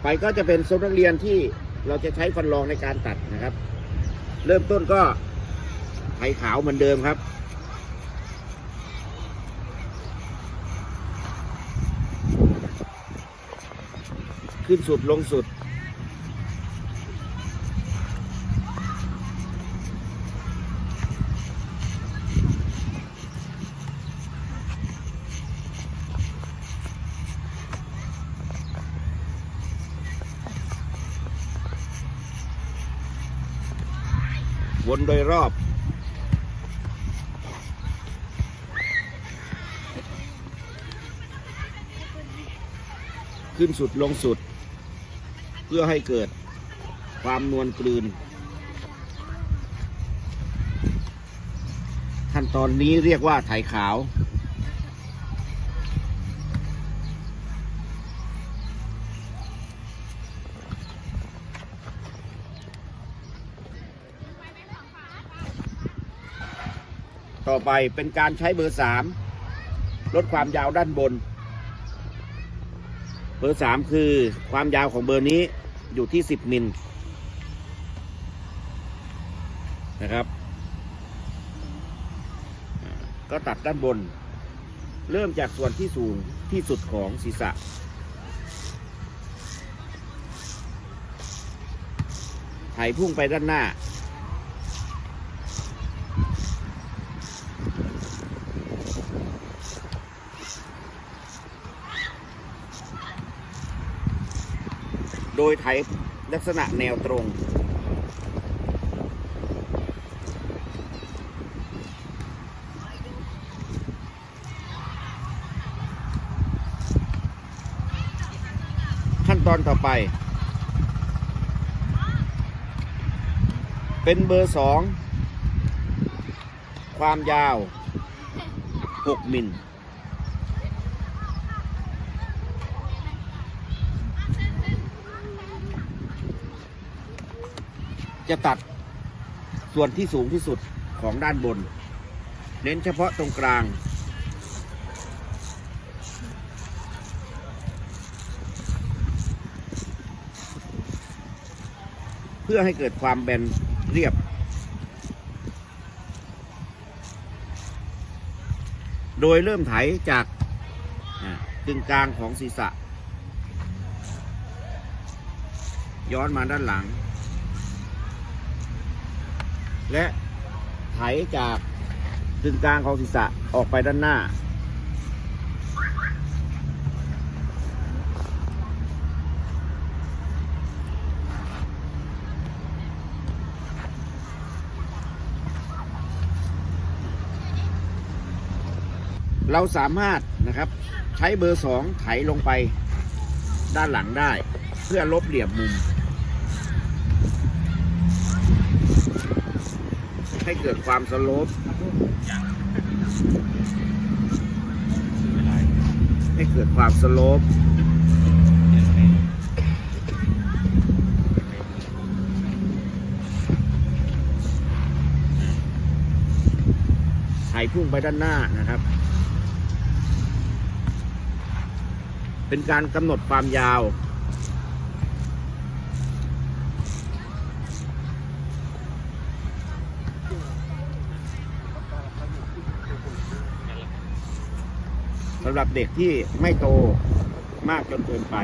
่อไปก็จะเป็นทรงนักเรียนที่เราจะใช้ฟันรองในการตัดนะครับ เริ่มต้นก็ไถขาวเหมือนเดิมครับขึ้นสุดลงสุด วนโดยรอบ ขึ้นสุดลงสุด เพื่อให้เกิดความนวลกลืน ขั้นตอนนี้เรียกว่าไถขาว ต่อไปเป็นการใช้เบอร์สามลดความยาวด้านบน เบอร์สามคือความยาวของเบอร์นี้อยู่ที่สิบมิลนะครับ ก็ตัดด้านบน เริ่มจากส่วนที่สูงที่สุดของศีรษะไถพุ่งไปด้านหน้า โดยไถลักษณะแนวตรง ขั้นตอนต่อไป เป็นเบอร์สอง ความยาว 6 มิล จะตัดส่วนที่สูงที่สุดของด้านบน เน้นเฉพาะตรงกลาง เพื่อให้เกิดความแบนเรียบ โดยเริ่มไถจากอ่ากึ่งกลางของศีรษะ ย้อนมาด้านหลัง และไถจากกึ่งกลางของศีรษะออกไปด้านหน้า เราสามารถนะครับใช้เบอร์สองไถลงไปด้านหลังได้ เพื่อลบเหลี่ยมมุม ให้เกิดความสโลปให้เกิดความสโลปไถพุ่งไปด้านหน้านะครับ เป็นการกำหนดความยาว สำหรับเด็กที่ไม่โตมากจนเกินไป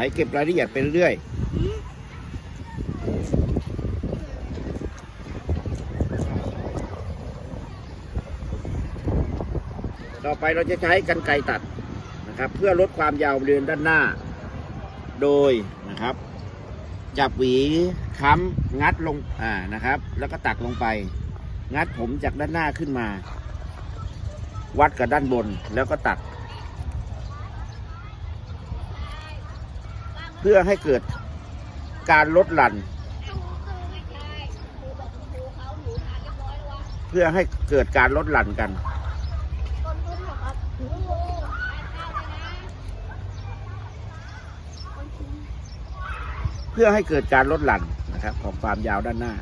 ให้เก็บรายละเอียดไปเรื่อยต่อไปเราจะใช้กันไกรตัดนะครับ เพื่อลดความยาวบริเวณด้านหน้า โดยนะครับ จับหวีค้ำงัดลงอ่านะครับ แล้วก็ตักลงไป งัดผมจากด้านหน้าขึ้นมา วัดกับด้านบนแล้วก็ตัด เพื่อให้เกิดการลดหลั่น เพื่อให้เกิดการลดหลั่นกัน เพื่อให้เกิดการลดหลั่นนะครับ ของความยาวด้านหน้า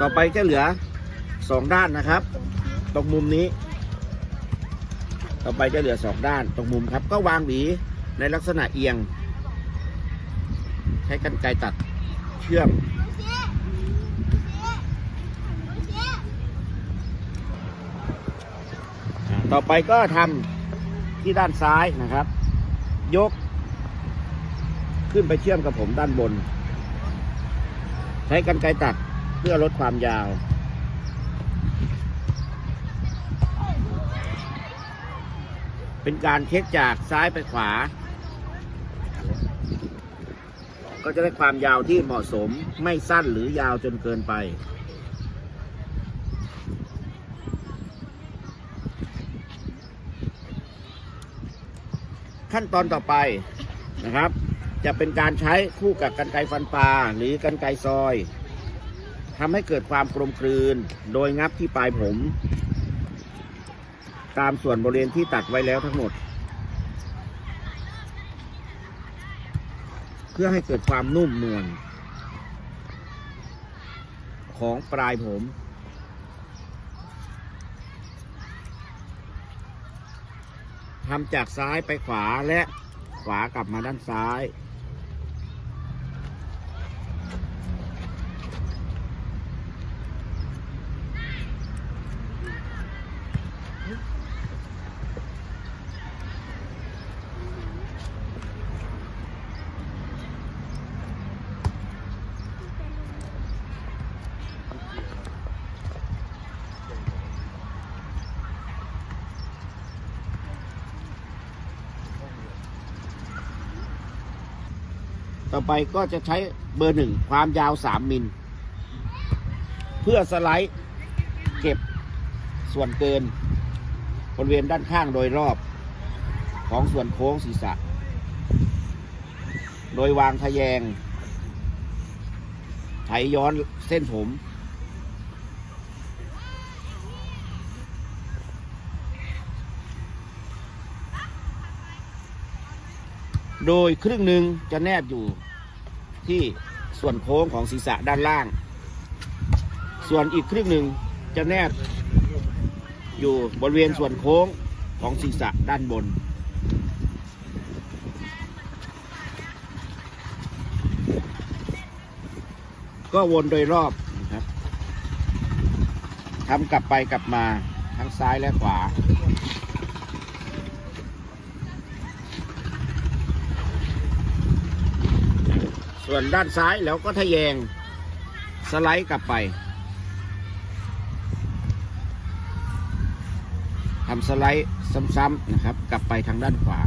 ต่อไปจะเหลือสองด้านนะครับ ตรงมุมนี้ ต่อไปจะเหลือสองด้านตรงมุมครับ ก็วางหวีในลักษณะเอียง ใช้กันไกตัดเชื่อม ต่อไปก็ทำที่ด้านซ้ายนะครับ ยก ขึ้นไปเชื่อมกับผมด้านบน ใช้กันไกตัดเพื่อลดความยาว เป็นการเช็คจากซ้ายไปขวา ก็จะได้ความยาวที่เหมาะสมไม่สั้นหรือยาวจนเกินไป ขั้นตอนต่อไปนะครับ จะเป็นการใช้คู่กับกันไกฟันปลาหรือกันไกซอยทำให้เกิดความกลมกลืน โดยงับที่ปลายผม ตามส่วนบริเวณที่ตัดไว้แล้วทั้งหมด เพื่อให้เกิดความนุ่มนวลของปลายผม ทำจากซ้ายไปขวาและขวากลับมาด้านซ้าย ต่อไปก็จะใช้เบอร์หนึ่งความยาวสามมิล เพื่อสไลด์เก็บส่วนเกินบริเวณด้านข้างโดยรอบของส่วนโค้งศีรษะ โดยวางทะแยง ไถย้อนเส้นผม โดยครึ่งหนึ่งจะแนบอยู่ที่ส่วนโค้งของศีรษะด้านล่าง ส่วนอีกครึ่งหนึ่งจะแนบอยู่บริเวณส่วนโค้งของศีรษะด้านบน ก็วนโดยรอบนะครับทำกลับไปกลับมาทั้งซ้ายและขวา ส่วนด้านซ้ายแล้วก็ทะแยงสไลด์กลับไปทำสไลด์ซ้ำๆนะครับ กลับไปทางด้านขวา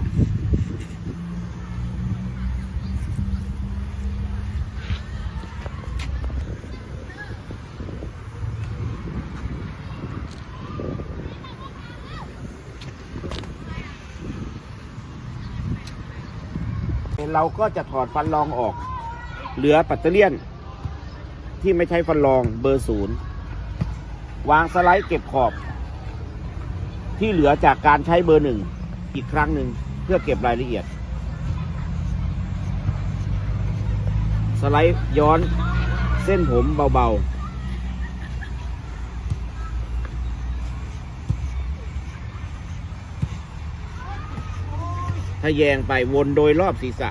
เราก็จะถอดฟันรองออก เหลือปัตเตอร์เลียน ที่ไม่ใช้ฟันรองเบอร์ศูนย์วางสไลด์เก็บขอบ ที่เหลือจากการใช้เบอร์หนึ่งอีกครั้งหนึ่งเพื่อเก็บรายละเอียด สไลด์ย้อนเส้นผมเบาๆทะแยงไปวนโดยรอบศีรษะ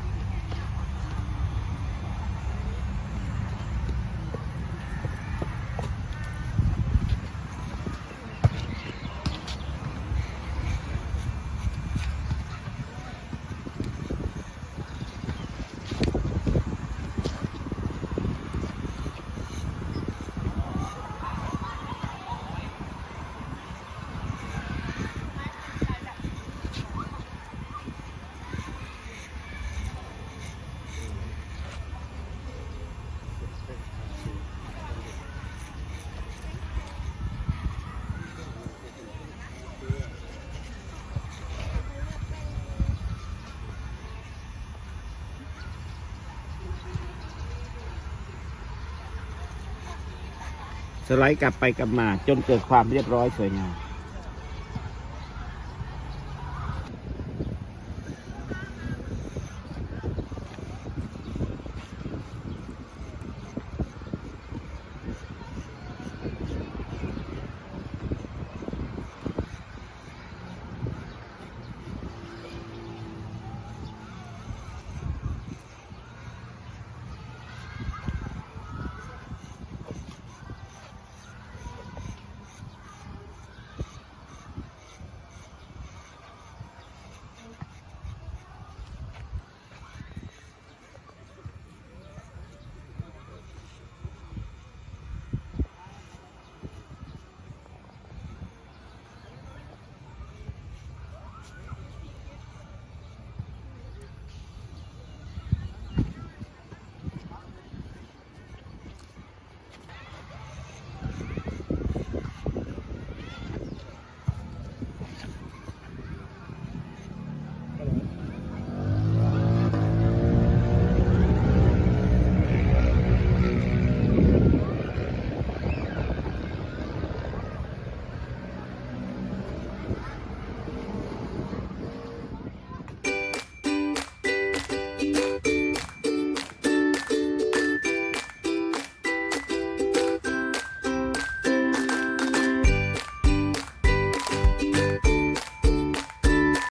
สไลด์กลับไปกลับมาจนเกิดความเรียบร้อยสวยงาม